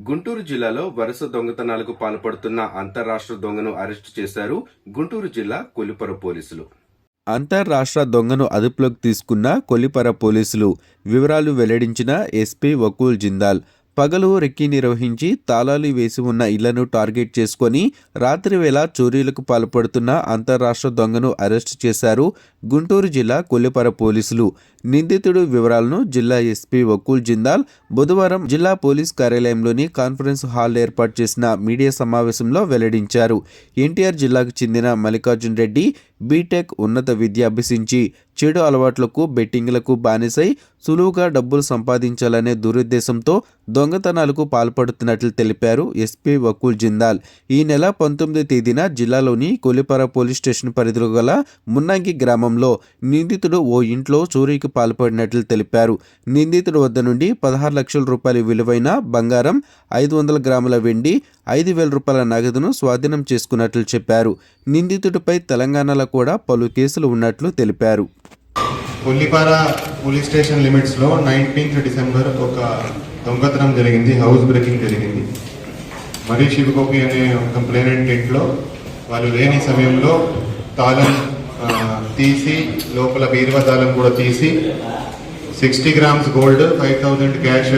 గుంటూరు జిల్లాలో వరుస దొంగతనాలకు పాల్పడుతున్న అంతరాష్ట్ర దొంగను అరెస్టు చేశారు గుంటూరు జిల్లా కొలిపర పోలీసులు. అంతర్రాష్ట్ర దొంగను అదుపులోకి తీసుకున్న కొలిపర పోలీసులు వివరాలు వెల్లడించిన ఎస్పీ వకూల్ జిందాల్ పగలు రెక్కి నిర్వహించి తాళాలు వేసి ఉన్న ఇళ్ళను టార్గెట్ చేసుకొని రాత్రి వేళ చోరీలకు పాల్పడుతున్న అంతరాష్ట్ర దొంగను అరెస్టు చేశారు గుంటూరు జిల్లా కొల్లిపర పోలీసులు. నిందితుడు వివరాలను జిల్లా ఎస్పీ వకూల్ జిందాల్ బుధవారం జిల్లా పోలీస్ కార్యాలయంలోని కాన్ఫరెన్స్ హాల్ ఏర్పాటు చేసిన మీడియా సమావేశంలో వెల్లడించారు. ఎన్టీఆర్ జిల్లాకు చెందిన మల్లికార్జున్ రెడ్డి బీటెక్ ఉన్నత విద్య అభ్యసించి చెడు అలవాట్లకు బెట్టింగ్లకు బానిసై సులువుగా డబ్బులు సంపాదించాలనే దురుద్దేశంతో దొంగతనాలకు పాల్పడుతున్నట్లు తెలిపారు ఎస్పీ వకూల్ జిందాల్. ఈ నెల పంతొమ్మిది తేదీన జిల్లాలోని కొలిపర పోలీస్ స్టేషన్ పరిధిలో గల మున్నంగి గ్రామంలో నిందితుడు ఓ ఇంట్లో చోరీకి పాల్పడినట్లు తెలిపారు. నిందితుడు వద్ద నుండి పదహారు లక్షల రూపాయల విలువైన బంగారం ఐదు వందల గ్రాముల వెండి ఐదు వేల రూపాయల నగదును స్వాధీనం చేసుకున్నట్లు చెప్పారు. నిందితుడిపై తెలంగాణలో కూడా పలు కేసులు ఉన్నట్లు తెలిపారు. కొల్లిపార పోలీస్ స్టేషన్ లిమిట్స్లో నైన్టీన్త్ డిసెంబర్ ఒక దొంగతనం జరిగింది హౌస్ బ్రేకింగ్ జరిగింది. మరి శివగోపి అనే కంప్లైనెంట్ ఇంట్లో వాళ్ళు లేని సమయంలో తాళం తీసి లోపల బీరువా తాళం కూడా తీసి sixty grams gold five thousand cash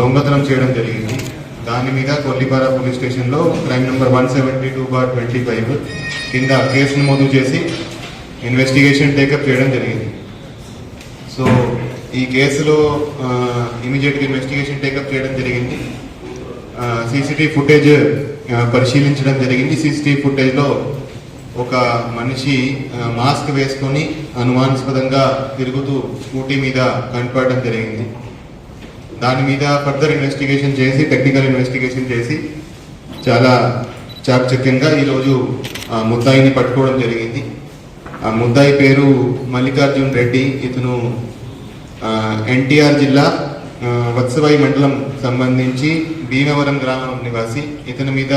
దొంగతనం చేయడం జరిగింది. దాని మీద కొల్లిపార పోలీస్ స్టేషన్లో crime number one seventy two bar twenty five కింద కేసు నమోదు చేసి ఇన్వెస్టిగేషన్ టేకప్ చేయడం జరిగింది. సో ఈ కేసులో ఇమీడియట్గా ఇన్వెస్టిగేషన్ టేకప్ చేయడం జరిగింది. సీసీటీవీ ఫుటేజ్ పరిశీలించడం జరిగింది. సీసీటీవీ ఫుటేజ్లో ఒక మనిషి మాస్క్ వేసుకొని అనుమానాస్పదంగా తిరుగుతూ స్కూటీ మీద కనపడడం జరిగింది. దాని మీద ఫర్దర్ ఇన్వెస్టిగేషన్ చేసి టెక్నికల్ ఇన్వెస్టిగేషన్ చేసి చాలా చాకచక్యంగా ఈరోజు ఆ, ముద్దాయిని పట్టుకోవడం జరిగింది. ఆ ముద్దాయి పేరు మల్లికార్జున్ రెడ్డి. ఇతను ఎన్టీఆర్ జిల్లా వత్సవాయి మండలం సంబంధించి భీమవరం గ్రామం నివాసి. ఇతని మీద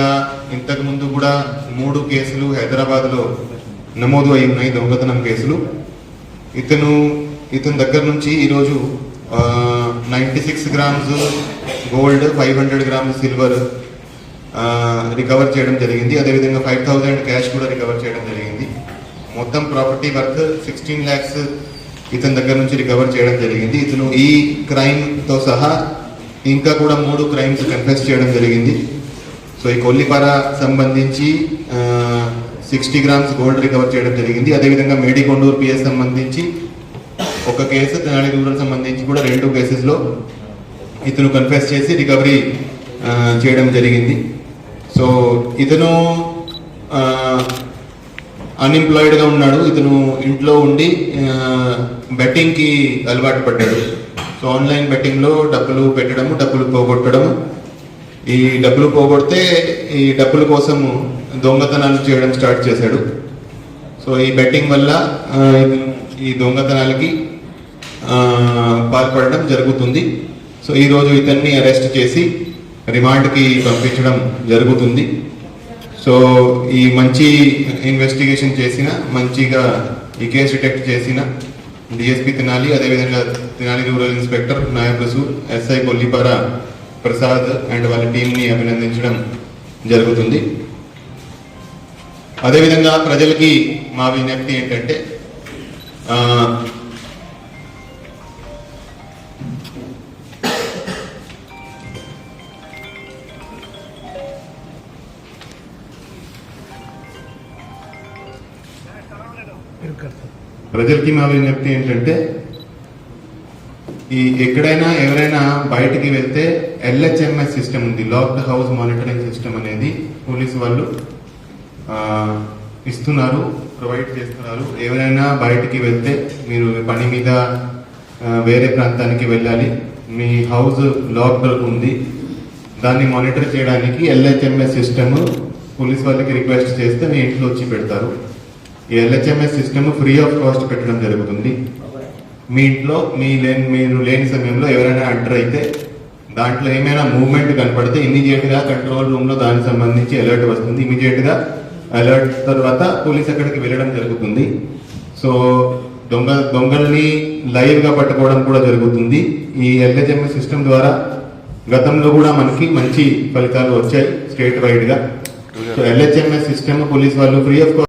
ఇంతకుముందు కూడా మూడు కేసులు హైదరాబాద్లో నమోదు అయి ఉన్నాయి దొంగతనం కేసులు. ఇతను ఇతని దగ్గర నుంచి ఈరోజు ninety six grams gold five hundred grams silver recover చేయడం జరిగింది. అదేవిధంగా ఫైవ్ థౌజండ్ క్యాష్ కూడా రికవర్ చేయడం జరిగింది. మొత్తం ప్రాపర్టీ వర్త్ సిక్స్టీన్ ల్యాక్స్ ఇతని దగ్గర నుంచి రికవర్ చేయడం జరిగింది. ఇతను ఈ క్రైమ్తో సహా ఇంకా కూడా మూడు క్రైమ్స్ కన్ఫెస్ చేయడం జరిగింది. సో ఈ కొల్లిపార సంబంధించి సిక్స్టీ గ్రామ్స్ గోల్డ్ రికవర్ చేయడం జరిగింది. అదేవిధంగా మేడికొండూరు పిఎస్ సంబంధించి ఒక కేసు తెనాలి రూరల్ సంబంధించి కూడా రెండు కేసెస్లో ఇతను కన్ఫెస్ చేసి రికవరీ చేయడం జరిగింది. సో ఇతను అన్ఎంప్లాయిడ్గా ఉన్నాడు. ఇతను ఇంట్లో ఉండి బెట్టింగ్కి అలవాటు పడ్డాడు. సో ఆన్లైన్ బెట్టింగ్లో డబ్బులు పెట్టడము డబ్బులు పోగొట్టడము ఈ డబ్బులు పోగొడితే ఈ డబ్బుల కోసం దొంగతనాలు చేయడం స్టార్ట్ చేశాడు. సో ఈ బెట్టింగ్ వల్ల ఈ దొంగతనాలకి పాల్పడడం జరుగుతుంది. సో ఈరోజు ఇతన్ని అరెస్ట్ చేసి రిమాండ్కి పంపించడం జరుగుతుంది. సో ఈ మంచి ఇన్వెస్టిగేషన్ చేసిన మంచిగా ఈ కేసు డిటెక్ట్ చేసిన డిఎస్పి తినాలి అదేవిధంగా Tenali rural inspector Nayak SI Kollipara Prasad and వాళ్ళ టీంని అభినందించడం జరుగుతుంది. అదేవిధంగా ప్రజలకి మా విజ్ఞప్తి ఏంటంటే ప్రజలకి మా విజ్ఞప్తి ఏంటంటే ఈ ఎక్కడైనా ఎవరైనా బయటికి వెళ్తే ఎల్హెచ్ఎంఎస్ సిస్టమ్ ఉంది లాక్డ్ హౌస్ మానిటరింగ్ సిస్టమ్ అనేది పోలీసు వాళ్ళు ఇస్తున్నారు ప్రొవైడ్ చేస్తున్నారు. ఎవరైనా బయటికి వెళ్తే మీరు పని మీద వేరే ప్రాంతానికి వెళ్ళాలి. మీ హౌస్ లాక్డ్ ఉంది. దాన్ని మానిటర్ చేయడానికి ఎల్హెచ్ఎంఎస్ సిస్టమ్ పోలీస్ వాళ్ళకి రిక్వెస్ట్ చేస్తే మీ ఇంట్లో వచ్చి పెడతారు. ఈ LHMS system free of cost పెట్టడం జరుగుతుంది. మీ ఇంట్లో మీ లేని మీరు లేని సమయంలో ఎవరైనా ఎంటర్ అయితే దాంట్లో ఏమైనా మూవ్మెంట్ కనపడితే ఇమీడియట్గా కంట్రోల్ రూమ్లో దానికి సంబంధించి అలర్ట్ వస్తుంది. ఇమీడియట్గా అలర్ట్ తర్వాత పోలీస్ అక్కడికి వెళ్ళడం జరుగుతుంది. సో దొంగ దొంగల్ని లైవ్గా పట్టుకోవడం కూడా జరుగుతుంది. ఈ ఎల్హెచ్ఎంఎస్ సిస్టమ్ ద్వారా గతంలో కూడా మనకి మంచి ఫలితాలు వచ్చాయి స్టేట్ వైడ్గా. సో ఎల్హెచ్ఎంఎస్ సిస్టమ్ పోలీస్ వాళ్ళు ఫ్రీ ఆఫ్